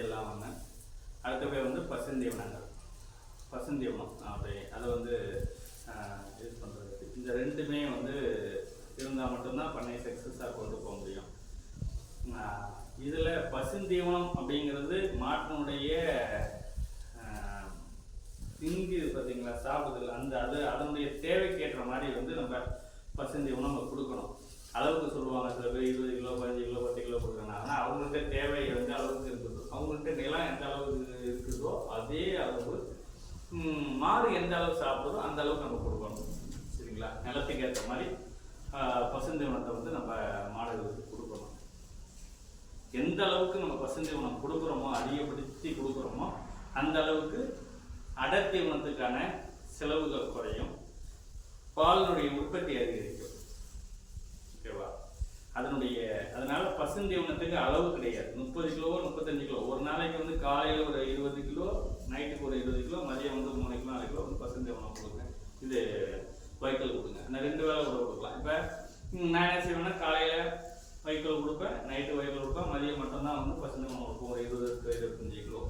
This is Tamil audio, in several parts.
இதெல்லாம் வந்து பேர் வந்து பசுந்தீவனங்கள். பசுந்தீவனம் அப்படி. அதை வந்து இது பண்ணுறதுக்கு இந்த ரெண்டுமே வந்து இருந்தால் மட்டும்தான் பண்ணை சக்ஸஸாக கொண்டு போக முடியும். இதில் பசுந்தீவனம் அப்படிங்கிறது மாட்டினுடைய திங்கு பார்த்தீங்களா சாப்பிடுதல் அந்த அது அதனுடைய தேவைக்கேற்ற மாதிரி வந்து நம்ம பசுந்தீவனம் நம்ம கொடுக்கணும். அளவுக்கு சொல்லுவாங்க சில பேர் இருபது கிலோ பதினஞ்சு கிலோ பத்து கிலோ கொடுக்குறாங்க. ஆனால் அவங்களுக்கு தேவை எந்த அளவுக்கு இருக்குதோ அவங்கள்ட்ட நிலம் எந்த அளவுக்கு இருக்குதோ அதே அளவு ம், மாடு எந்த அளவு சாப்பிடுதோ அந்த அளவுக்கு நம்ம கொடுக்கணும். சரிங்களா? நிலத்துக்கு ஏற்ற மாதிரி பசுந்தீவனத்தை வந்து நம்ம மாடுகளுக்கு கொடுக்கணும். எந்த அளவுக்கு நம்ம பசுந்தீவனம் கொடுக்குறோமோ அதிகப்படுத்தி கொடுக்குறோமோ அந்த அளவுக்கு அடர்த்தீவனத்துக்கான செலவுகள் குறையும். பாலினுடைய உற்பத்தி அதிகரிக்கும். ஓகேவா? அதனுடைய அதனால பசுந்தீவனத்துக்கு அளவு கிடையாது. முப்பது கிலோ முப்பத்தஞ்சு கிலோ. ஒரு நாளைக்கு வந்து காலையில் ஒரு இருபது கிலோ நைட்டுக்கு ஒரு இருபது கிலோ மதியம் வந்து மூணு கிலோ நாலு கிலோ வந்து பசுந்தீவனம் கொடுங்க இது வைக்கல் கொடுங்க. அந்த ரெண்டு வேளை கூட கொடுக்கலாம். இப்போ நான் என்ன செய்வேன்னா காலையில் வைக்கல் கொடுப்பேன் நைட்டு வைக்கல் கொடுப்பேன் மதியம் மட்டும்தான் வந்து பசுந்தீவனம் கொடுப்போம்? ஒரு இருபது to இருபத்தஞ்சு கிலோ.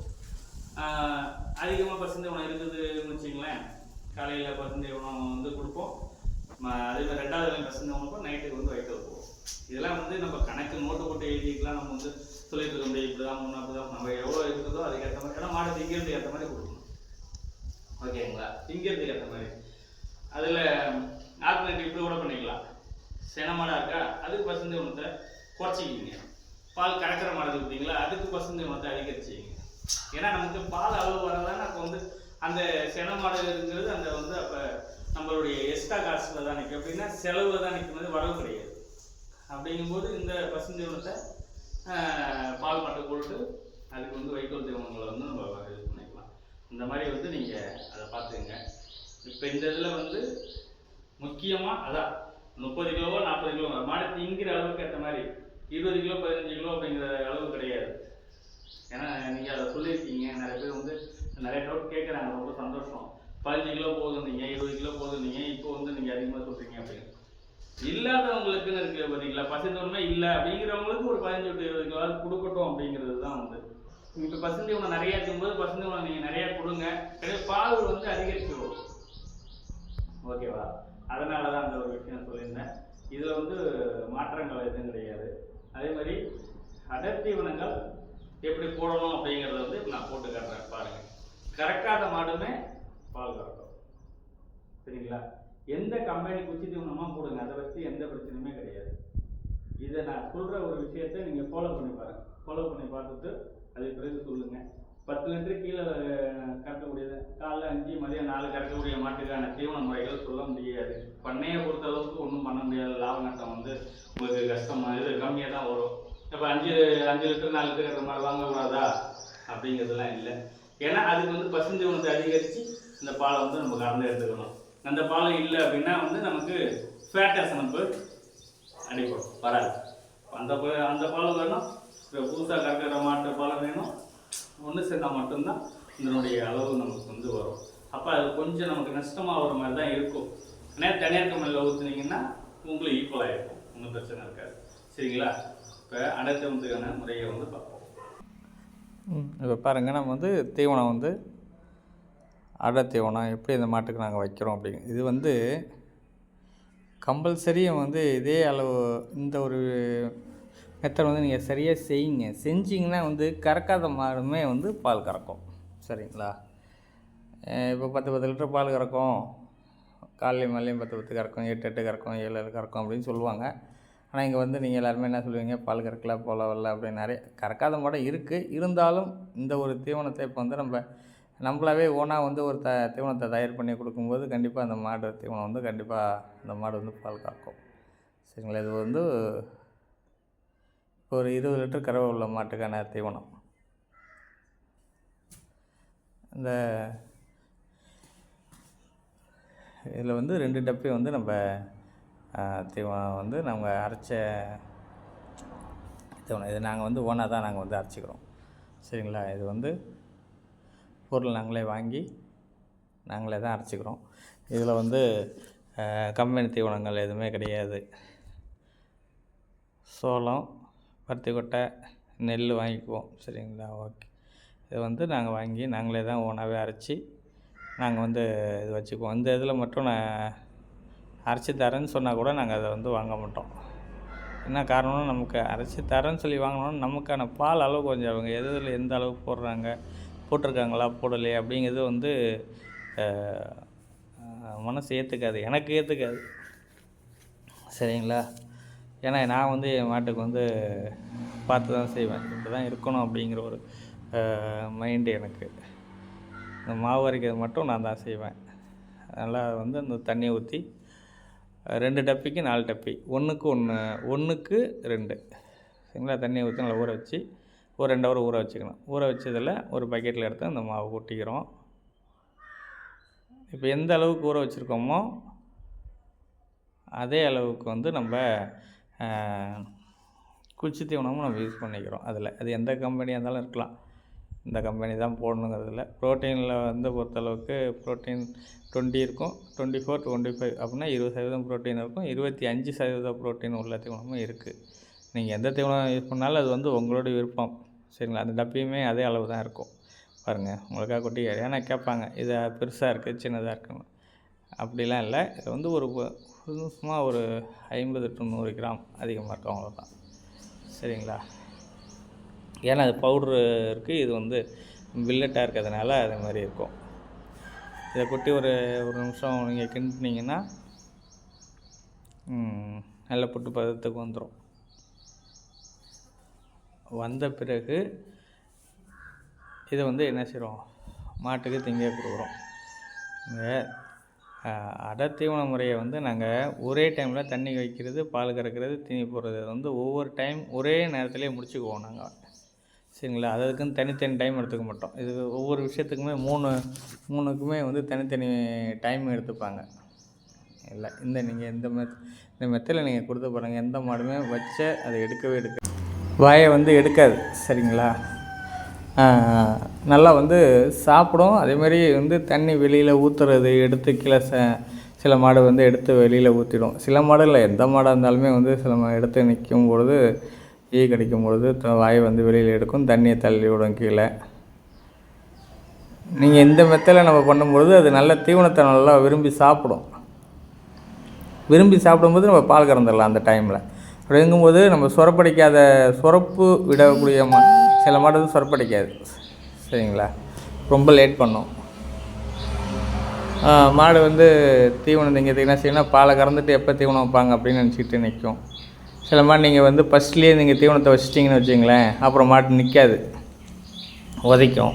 அதிகமாக பசுந்தீவனம் இருக்குதுன்னு வச்சுங்களேன் காலையில் பசுந்தீவனம் வந்து கொடுப்போம். அதே மாதிரி ரெண்டாவது பசங்க பசுந்தீவனம் நைட்டுக்கு வந்து வைக்கல் இதெல்லாம் வந்து நம்ம கணக்கு நோட்டு போட்டு எழுதிக்கலாம் நம்ம வந்து சொல்லிட்டு இருக்க முடியும் இப்படி தான் முன்னா. தான் நம்ம எவ்வளோ இருக்குதோ அதுக்கேற்ற மாதிரி ஏன்னா மாடு திங்கிறதுக்கு ஏற்ற மாதிரி கொடுக்கணும். ஓகேங்களா? திங்கிறதுக்கு ஏற்ற மாதிரி. அதில் ஆல்டர்னேட்டிவ் இப்படி கூட பண்ணிக்கலாம். சென மாடாக இருக்கா? அதுக்கு பசுந்தீவனத்தை குறைச்சிக்கிங்க. பால் கறக்கிற மாடு இருக்குங்களா அதுக்கு அதுக்கு பசுந்தீவனத்தை அதிகரிச்சிக்கிங்க. ஏன்னா நமக்கு பால் அளவு வரதான் அப்போ வந்து அந்த சென மாடுங்கிறது அந்த வந்து அப்போ நம்மளுடைய எக்ஸ்ட்ரா காஸ்ட்டில் தான் நிற்கும் அப்படின்னா செலவில் தான் நிற்கும் வரவு கிடையாது. அப்படிங்கும்போது இந்த பசுந்தீவனத்தை பால் மட்டை போட்டு அதுக்கு வந்து வைக்கோல் தீவனங்களை வந்து நம்ம இது பண்ணிக்கலாம். இந்த மாதிரி வந்து நீங்கள் அதை பார்த்துங்க இப்போ இந்த இதில் வந்து முக்கியமாக அதான் முப்பது கிலோவோ நாற்பது கிலோ மாடு திங்கிற அளவுக்கு ஏற்ற மாதிரி இருபது கிலோ பதினஞ்சு கிலோ அப்படிங்கிற அளவு கிடையாது. ஏன்னா நீங்கள் அதை சொல்லியிருக்கீங்க. நிறைய பேர் வந்து நிறைய டவுட் கேட்குறாங்க ரொம்ப சந்தோஷம். பதினஞ்சு கிலோ போகுதுன்னீங்க இருபது கிலோ போகுதுன்னீங்க இப்போ வந்து நீங்கள் அதிகமாக சொல்கிறீங்க அப்படின்னு. இல்லாதவங்களுக்குன்னு இருக்கு பார்த்தீங்களா பசுந்தீவனமே இல்லை அப்படிங்கிறவங்களுக்கு ஒரு பதினஞ்சு டு இருபது கிலோ கொடுக்கட்டும் அப்படிங்கிறது தான் வந்து இப்போ பசுந்தீவனம் நிறைய இருக்கும்போது பசுந்தீவனம் நீங்கள் நிறைய கொடுங்க. கிடையாது பால் வந்து அதிகரிச்சிடும் ஓகேவா? அதனால தான் அந்த ஒரு விஷயம் சொல்லியிருந்தேன். இதில் வந்து மாற்றங்கள் எதுவும் கிடையாது. அதே மாதிரி அடர்த்தீவனங்கள் எப்படி போடணும் அப்படிங்கிறத வந்து நான் போட்டு காட்டுறேன் பாருங்க. கறக்காத மாடுமே பால் கறக்கும். சரிங்களா? எந்த கம்பெனி குச்சி போடுங்க அதை வச்சு எந்த பிரச்சனையுமே கிடையாது. இதை நான் சொல்ற ஒரு விஷயத்தை நீங்க ஃபாலோ பண்ணி பாருங்க. ஃபாலோ பண்ணி பார்த்துட்டு அதுக்கு பிறகு சொல்லுங்க. பத்து லிட்டர் கீழே கறக்கக்கூடியது காலைல அஞ்சு மதியம் நாலு கறக்கக்கூடிய மாட்டுக்கான தீவன முறைகள் சொல்ல முடியாது. பண்ணையை பொறுத்த அளவுக்கு ஒன்றும் பண்ண முடியாது லாப நட்டம் வந்து உங்களுக்கு கஷ்டமா இது கம்மியாக தான் வரும். இப்போ அஞ்சு அஞ்சு லிட்டர் நாலு லிட்டர் கட்டுற மாதிரி வாங்கக்கூடாதா? அப்படிங்கிறதுலாம் இல்லை. ஏன்னா அதுக்கு வந்து பசுந்தீவனத்தை அதிகரித்து இந்த பாலை வந்து நம்ம கலந்து எடுத்துக்கணும். அந்த பால் இல்லை அப்படின்னா வந்து நமக்கு ஃபேட்டஸ் நமக்கு அடிப்படும் வராது. அந்த அந்த பால் வேணும். இப்போ புதுசாக கறக்கிற மாட்டு பால் வேணும். ஒன்று சேர்ந்தால் மட்டும்தான் இதனுடைய அளவு நமக்கு வந்து வரும். அப்போ அது கொஞ்சம் நமக்கு நஷ்டமாக வர மாதிரி தான் இருக்கும். ஏன்னா தனியார் கம்பெனியில் ஊற்றுனீங்கன்னா உங்களுக்கு ஈக்குவலாக இருக்கும் ஒன்றும் பிரச்சனை இருக்காது. சரிங்களா? இப்போ அடைத்தவத்துக்கான முறையை வந்து பார்ப்போம். இப்போ பாருங்கள் நம்ம வந்து தீவனம் வந்து அடை தீவனம் எப்படி இந்த மாட்டுக்கு நாங்கள் வைக்கிறோம் அப்படிங்க இது வந்து கம்பல்சரியும் வந்து இதே அளவு இந்த ஒரு மெத்தட் வந்து நீங்கள் சரியாக செய்யுங்க. செஞ்சீங்கன்னா வந்து கறக்காத மாடுமே வந்து பால் கறக்கும். சரிங்களா? இப்போ பத்து பத்து லிட்டர் பால் கறக்கும். காலையும் மேலேயும் பத்து பத்து கறக்கும். எட்டு எட்டு கறக்கும். ஏழு ஏழு கறக்கும் அப்படின்னு சொல்லுவாங்க. ஆனால் இங்கே வந்து நீங்கள் எல்லாருமே என்ன சொல்லுவீங்க? பால் கறக்கல போல வரல அப்படின்னு நிறைய கறக்காத மாடம் இருக்குது இருந்தாலும் இந்த ஒரு தீவனத்தை இப்போ வந்து நம்ம நம்மளாவே ஓனாக வந்து ஒரு த தீவனத்தை தயார் பண்ணி கொடுக்கும்போது கண்டிப்பாக அந்த மாடு தீவனம் வந்து கண்டிப்பாக அந்த மாடு வந்து பால் காக்கும். சரிங்களா? இது வந்து ஒரு இருபது லிட்டர் கறவை உள்ள மாட்டுக்கான தீவனம். இந்த இதில் வந்து ரெண்டு டப்பி வந்து நம்ம தீவனம் வந்து நம்ம அரைச்ச தீவனம். இது நாங்கள் வந்து ஓனாக தான் நாங்கள் வந்து அரைச்சிக்கிறோம். சரிங்களா? இது வந்து பொருள் நாங்களே வாங்கி நாங்களே தான் அரைச்சிக்கிறோம். இதில் வந்து கம்பெனி தீவனங்கள் எதுவுமே கிடையாது. சோளம் பருத்தி கொட்டை நெல் வாங்கிக்குவோம். சரிங்களா? ஓகே. இது வந்து நாங்கள் வாங்கி நாங்களே தான் ஓனாகவே அரைச்சி நாங்கள் வந்து இது வச்சுக்குவோம். இந்த இதில் மட்டும் நான் அரைச்சி தரேன்னு சொன்னால் கூட நாங்கள் அதை வந்து வாங்க மாட்டோம். என்ன காரணம்னா நமக்கு அரைச்சி தரேன்னு சொல்லி வாங்கினோம்னா நமக்கான பால் அளவு கொஞ்சம் அவங்க எதில் எந்த அளவு போடுறாங்க போட்டிருக்காங்களா? போடலையா அப்படிங்கிறது வந்து மனசு ஏற்றுக்காது எனக்கு ஏற்றுக்காது சரிங்களா? ஏன்னா நான் வந்து என் மாட்டுக்கு வந்து பார்த்து தான் செய்வேன். இப்படி தான் இருக்கணும் அப்படிங்கிற ஒரு மைண்டு எனக்கு. இந்த மாவு அரைக்கிறது மட்டும் நான் தான் செய்வேன். அதனால் வந்து அந்த தண்ணியை ஊற்றி ரெண்டு டப்பிக்கு நாலு டப்பி. ஒன்றுக்கு ஒன்று ஒன்றுக்கு ரெண்டு. சரிங்களா? தண்ணியை ஊற்றி நல்லா ஊற வச்சு ஒரு ரெண்டு ஹவர் ஊற வச்சுக்கணும். ஊற வச்சதில் ஒரு பக்கெட்டில் எடுத்து அந்த மாவு கொட்டிக்கிறோம். இப்போ எந்த அளவுக்கு ஊற வச்சுருக்கோமோ அதே அளவுக்கு வந்து நம்ம குச்சி தீவனமும் நம்ம யூஸ் பண்ணிக்கிறோம் அதில். அது எந்த கம்பெனியாக இருந்தாலும் இருக்கலாம். இந்த கம்பெனி தான் போடணுங்கிறதுல. ப்ரோட்டீனில் வந்து பொறுத்தளவுக்கு ப்ரோட்டீன் டுவெண்ட்டி இருக்கும். டுவெண்ட்டி ஃபோர் டுவெண்ட்டி ஃபைவ் அப்படின்னா இருபது சதவீதம் ப்ரோட்டீன் இருக்கும். இருபத்தி அஞ்சு சதவீதம் ப்ரோட்டீன் உள்ள தீவனமும் இருக்குது நீங்கள் எந்த தீவனம் யூஸ் பண்ணாலும் அது வந்து உங்களுடைய விருப்பம். சரிங்களா? அந்த டப்பியுமே அதே அளவு தான் இருக்கும். பாருங்கள் உங்களுக்காக கொட்டி ஏன்னா கேட்பாங்க இது பெருசாக இருக்குது சின்னதாக இருக்குன்னு. அப்படிலாம் இல்லை. இது வந்து ஒரு சும்மா ஒரு ஐம்பது டு நூறு கிராம் அதிகமாக இருக்கும் அவ்வளோதான் சரிங்களா? ஏன்னா அது பவுட்ரு இருக்குது இது வந்து பில்லட்டாக இருக்கிறதுனால அது மாதிரி இருக்கும். இதை கொட்டி ஒரு ஒரு நிமிஷம் நீங்கள் கிண்டினீங்கன்னா நல்ல புட்டு பதத்துக்கு வந்துடும் வந்த பிறகு இதை வந்து என்ன செய்கிறோம் மாட்டுக்கு திங்க கொடுக்குறோம். இந்த அடை தீவன முறையை வந்து நாங்கள் ஒரே டைமில் தண்ணி வைக்கிறது பால் கறக்கிறது தீனி போடுறது. வந்து ஒவ்வொரு டைம் ஒரே நேரத்துலேயே முடிச்சுக்குவோம் நாங்கள் சரிங்களா? அதுக்குன்னு தனித்தனி டைம் எடுத்துக்க மாட்டோம். இது ஒவ்வொரு விஷயத்துக்குமே மூணு மூணுக்குமே வந்து தனித்தனி டைம் எடுத்துப்பாங்க. இல்லை இந்த நீங்கள் இந்த மெத் இந்த மெத்தில் நீங்கள் கொடுத்து பாருங்கள் எந்த மாடுமே வச்ச அதை எடுக்கவே எடுக்க வாயை வந்து எடுக்காது சரிங்களா? நல்லா வந்து சாப்பிடும். அதேமாரி வந்து தண்ணி வெளியில் ஊற்றுறது எடுத்து கீழே ச சில மாடு வந்து எடுத்து வெளியில் ஊற்றிடும் சில மாடு இல்லை எந்த மாடாக இருந்தாலுமே வந்து சில மா எடுத்து நிற்கும் பொழுது ஈ கடிக்கும் பொழுது வாயை வந்து வெளியில் எடுக்கும் தண்ணியை தள்ளி விடும் கீழே. நீங்கள் இந்த மெத்தையில் நம்ம பண்ணும்பொழுது அது நல்ல தீவனத்தை நல்லா விரும்பி சாப்பிடும். விரும்பி சாப்பிடும்போது நம்ம பால் கறந்துடலாம் அந்த டைமில் அப்படிங்கும்போது நம்ம சுரப்படிக்காத சுரப்பு விடக்கூடிய மா சில மாடு வந்து சுரப்படிக்காது. சரிங்களா? ரொம்ப லேட் பண்ணும். மாடு வந்து தீவனம் நீங்கள் என்ன செய்யணும் பாலை கறந்துட்டு எப்போ தீவனம் வைப்பாங்க அப்படின்னு நினச்சிக்கிட்டு நிற்கும் சில மாடு நீங்கள் வந்து ஃபஸ்ட்லேயே நீங்கள் தீவனத்தை வச்சிட்டிங்கன்னு வச்சிங்களேன் அப்புறம் மாட்டு நிற்காது உதைக்கும்.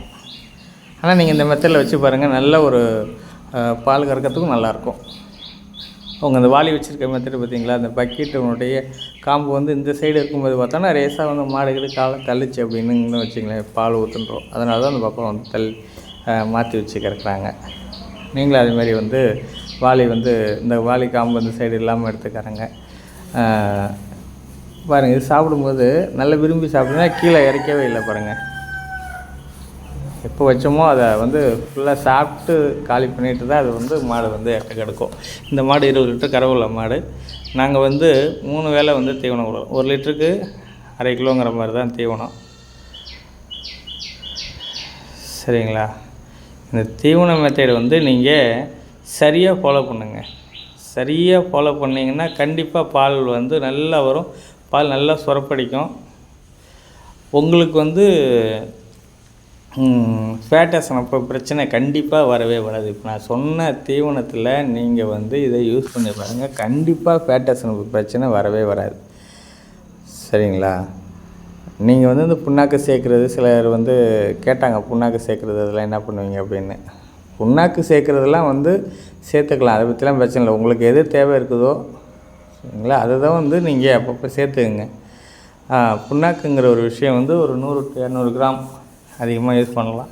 ஆனால் நீங்கள் இந்த மெத்தடில் வச்சு பாருங்கள் நல்ல ஒரு பால் கறக்கிறதுக்கும் நல்லாயிருக்கும் அவங்க அந்த வாளி வச்சுருக்க மெத்தடு பார்த்தீங்களா அந்த பக்கெட்டுனுடைய காம்பு வந்து இந்த சைடு இருக்கும்போது பார்த்தோன்னா ரேஸாக வந்து மாடுகள் காலை தள்ளிச்சு அப்படின்னு வச்சுங்களேன் பால் ஊற்றுன்றோம் அதனால தான் அந்த பக்கம் வந்து தள்ளி மாற்றி வச்சு கிடக்குறாங்க. நீங்களும் அதேமாரி வந்து வாளி வந்து இந்த வாளி காம்பு இந்த சைடு இல்லாமல் எடுத்துக்கிறாங்க பாருங்கள் இது சாப்பிடும்போது நல்லா விரும்பி சாப்பிடுனா கீழே இறக்கவே இல்லை பாருங்கள் எப்போ வச்சோமோ அதை வந்து ஃபுல்லாக சாப்பிட்டு காலி பண்ணிட்டு தான் அது வந்து மாடு வந்து எட்ட கிடக்கும். இந்த மாடு இருபது லிட்டர் கறவுள்ள மாடு. நாங்கள் வந்து மூணு வேளை வந்து தீவனம் கொடுக்குறோம். ஒரு லிட்டருக்கு அரை கிலோங்கிற மாதிரி தான் தீவனம் சரிங்களா? இந்த தீவன மெத்தேடு வந்து நீங்கள் சரியாக ஃபாலோ பண்ணுங்கள் சரியாக ஃபாலோ பண்ணிங்கன்னா கண்டிப்பாக பால் வந்து நல்லா வரும். பால் நல்லா சுரப்படிக்கும். உங்களுக்கு வந்து ஃபேட்டஸ்னப்போ பிரச்சனை கண்டிப்பாக வரவே வராது. இப்போ நான் சொன்ன தீவனத்தில் நீங்கள் வந்து இதை யூஸ் பண்ணி பாருங்கள் கண்டிப்பாக ஃபேட்டஸ்னப்பு பிரச்சனை வரவே வராது. சரிங்களா? நீங்கள் வந்து இந்த புண்ணாக்கு சேர்க்குறது சிலர் வந்து கேட்டாங்க புண்ணாக்கு சேர்க்குறது அதெல்லாம் என்ன பண்ணுவீங்க அப்படின்னு. புண்ணாக்கு சேர்க்குறதெல்லாம் வந்து சேர்த்துக்கலாம். அதை பற்றிலாம் பிரச்சனை இல்லை. உங்களுக்கு எது தேவை இருக்குதோ சரிங்களா? அதை தான் வந்து நீங்கள் அப்பப்போ சேர்த்துக்குங்க. புண்ணாக்குங்கிற ஒரு விஷயம் வந்து ஒரு நூறு இரநூறு கிராம் அதிகமாக யூஸ் பண்ணலாம்.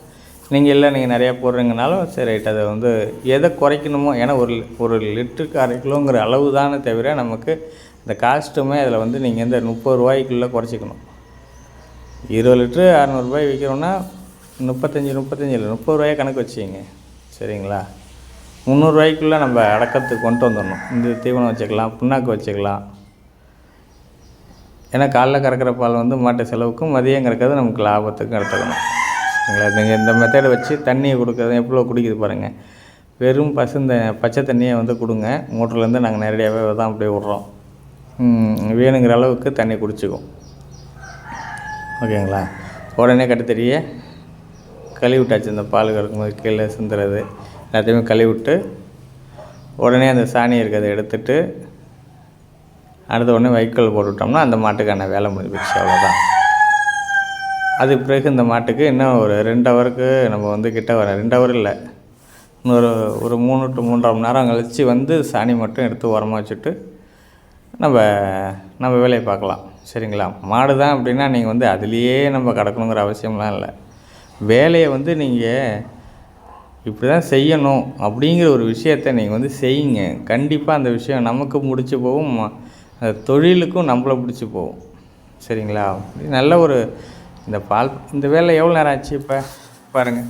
நீங்கள் இல்லை நீங்கள் நிறையா போடுறீங்கனாலும் சரி ரைட் அதை வந்து எதை குறைக்கணுமோ ஏன்னா ஒரு லி- ஒரு லிட்டருக்கு அரை கிலோங்கிற அளவு தானே தவிர நமக்கு இந்த காஸ்ட்டுமே அதில் வந்து நீங்கள் இந்த முப்பது ரூபாய்க்குள்ளே குறைச்சிக்கணும். இருபது லிட்ரு அறநூறுபாய் விற்கிறோன்னா முப்பத்தஞ்சு முப்பத்தஞ்சு இல்லை முப்பது ரூபாயை கணக்கு வச்சுக்கிங்க. சரிங்களா? முந்நூறுரூவாய்க்குள்ளே நம்ம அடக்கத்துக்கு கொண்டு வந்துடணும். இந்த தீவனம் வச்சுக்கலாம் புண்ணாக்கு வச்சுக்கலாம். ஏன்னா காலைல கறக்கிற பால் வந்து மாட்டு செலவுக்கும் மதியம் கறக்கிறது நமக்கு லாபத்துக்கும் எடுத்துக்கணும். சரிங்களா? நீங்கள் இந்த மெத்தடை வச்சு தண்ணியை கொடுக்குறது எவ்வளோ குடிக்குது பாருங்கள் வெறும் பசுந்த பச்சை தண்ணியை வந்து கொடுங்க. மோட்டர்லேருந்து நாங்கள் நேரடியாகவே தான் அப்படியே விட்றோம். வேணுங்கிற அளவுக்கு தண்ணி குடிச்சிக்கும். ஓகேங்களா? உடனே கட்டுத்தறிய கழுவி விட்டாச்சு இந்த பால் கறக்கும்போது கீழே சிந்துறது. எல்லாத்தையுமே கழுவி விட்டு உடனே அந்த சாணி இருக்கிறத எடுத்துட்டு அடுத்த உடனே வைக்கோல் போட்டுவிட்டோம்னா அந்த மாட்டுக்கான வேலை முடிஞ்சு போச்சு அவ்வளோதான் அதுக்கு பிறகு இந்த மாட்டுக்கு இன்னும் ஒரு ரெண்டு ஹவருக்கு நம்ம வந்து கிட்ட வர ரெண்டு ஹவர் இல்லை. இன்னொரு ஒரு மூணு டு மூன்றரை மணி நேரம் கழித்து வந்து சாணி மட்டும் எடுத்து உரமாக வச்சுட்டு நம்ம நம்ம வேலையை பார்க்கலாம். சரிங்களா? மாடு தான் அப்படின்னா நீங்கள் வந்து அதுலேயே நம்ம கிடக்கணுங்கிற அவசியம்லாம் இல்லை. வேலையை வந்து நீங்கள் இப்படி தான் செய்யணும் அப்படிங்கிற ஒரு விஷயத்த நீங்கள் வந்து செய்யுங்க. கண்டிப்பாக அந்த விஷயம் நமக்கு முடிச்சு போகும். அந்த தொழிலுக்கும் நம்மளை பிடிச்சி போகும். சரிங்களா? நல்ல ஒரு இந்த பால் இந்த வேலை எவ்வளோ நேரம் ஆச்சு இப்போ? பாருங்கள்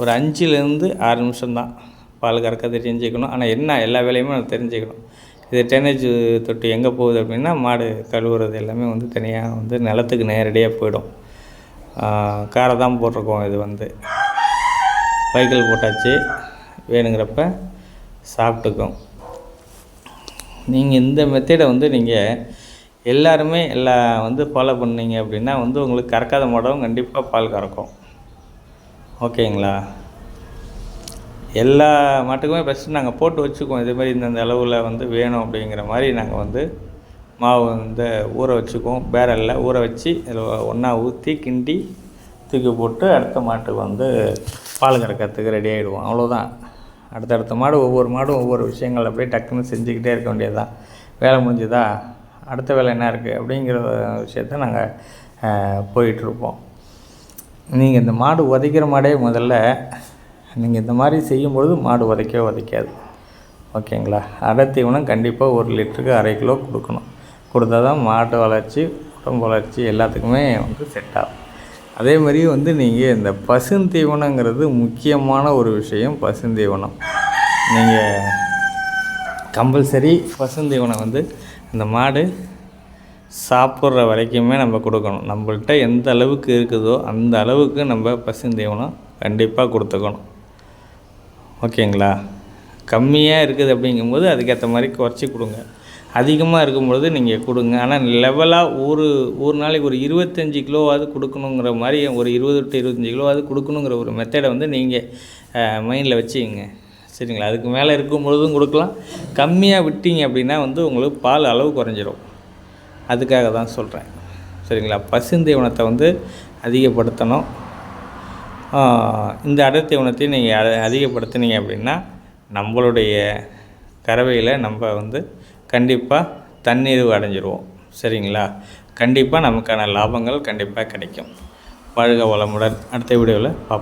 ஒரு அஞ்சுலேருந்து ஆறு நிமிஷம்தான் பால் கறக்க தெரிஞ்சுக்கணும். ஆனால் என்ன எல்லா வேலையுமே நம்ம தெரிஞ்சுக்கணும். இது டெனேஜ் தொட்டி எங்கே போகுது அப்படின்னா மாடு கழுவுறது எல்லாமே வந்து தனியாக வந்து நிலத்துக்கு நேரடியாக போயிடும். காரை தான் போட்டிருக்கோம் இது வந்து. வைக்கல் போட்டாச்சு. வேணுங்கிறப்ப சாப்பிட்டுக்கும். நீங்கள் இந்த மெத்தேடை வந்து நீங்கள் எல்லாருமே எல்லா வந்து ஃபாலோ பண்ணீங்க அப்படின்னா வந்து உங்களுக்கு கறக்காத மாடவும் கண்டிப்பாக பால் கறக்கும். ஓகேங்களா? எல்லா மாட்டுக்குமே ஃபஸ்ட்டு நாங்கள் போட்டு வச்சுக்குவோம். இதே மாதிரி இந்தந்த அளவில் வந்து வேணும் அப்படிங்கிற மாதிரி நாங்கள் வந்து மாவு வந்து ஊற வச்சுக்குவோம். பேரலில் ஊற வச்சு இதில் ஒன்றா ஊற்றி கிண்டி தூக்கி போட்டு அடுத்த மாட்டுக்கு வந்து பால் கறக்கிறதுக்கு ரெடி ஆகிடுவோம் அவ்வளோதான் அடுத்தடுத்த மாடு ஒவ்வொரு மாடும் ஒவ்வொரு விஷயங்கள் அப்படியே டக்குன்னு செஞ்சுக்கிட்டே இருக்க வேண்டியதுதான். வேலை முடிஞ்சுதா? அடுத்த வேலை என்ன இருக்குது அப்படிங்கிற விஷயத்த நாங்கள் போயிட்டுருப்போம். நீங்கள் இந்த மாடு உதைக்கிற மாடே முதல்ல நீங்கள் இந்த மாதிரி செய்யும்பொழுது மாடு உதைக்கவே உதைக்காது. ஓகேங்களா? அடை தீவனம் கண்டிப்பாக ஒரு லிட்டருக்கு அரை கிலோ கொடுக்கணும். கொடுத்தா தான் மாட்டு வளர்ச்சி உடம்பு வளர்ச்சி எல்லாத்துக்குமே வந்து செட் ஆகும். அதே மாதிரி வந்து நீங்கள் இந்த பசுந்தீவனங்கிறது முக்கியமான ஒரு விஷயம் பசுந்தீவனம். நீங்கள் கம்பல்சரி பசுந்தீவனம் வந்து அந்த மாடு சாப்பிட்ற வரைக்குமே நம்ம கொடுக்கணும். நம்மள்கிட்ட எந்த அளவுக்கு இருக்குதோ அந்த அளவுக்கு நம்ம பசுந்தீவனம் கண்டிப்பாக கொடுத்துக்கணும். ஓகேங்களா? கம்மியாக இருக்குது அப்படிங்கும்போது அதுக்கேற்ற மாதிரி குறைச்சி கொடுங்க. அதிகமாக இருக்கும் பொழுது நீங்கள் கொடுங்க ஆனால் லெவலாக ஒரு ஒரு நாளைக்கு ஒரு இருபத்தஞ்சி கிலோவாவது கொடுக்கணுங்கிற மாதிரி ஒரு இருபது டு இருபத்தஞ்சி கிலோவாவது கொடுக்கணுங்கிற ஒரு மெத்தடை வந்து நீங்கள் மைண்டில் வச்சுக்கோங்க. சரிங்களா? அதுக்கு மேலே இருக்கும் பொழுதும் கொடுக்கலாம். கம்மியாக விட்டீங்க அப்படின்னா வந்து உங்களுக்கு பால் அளவு குறைஞ்சிரும். அதுக்காக தான் சொல்கிறேன் சரிங்களா? பசுந்தீவனத்தை வந்து அதிகப்படுத்தணும். இந்த அடர் நீங்கள் அதிகப்படுத்தினீங்க அப்படின்னா நம்மளுடைய கறவையில் நம்ம வந்து கண்டிப்பாக தண்ணீர் அடைஞ்சிருவோம். சரிங்களா? கண்டிப்பாக நமக்கான லாபங்கள் கண்டிப்பாக கிடைக்கும். வாழ்க வளமுடன். அடுத்த வீடியோவில் பார்ப்போம்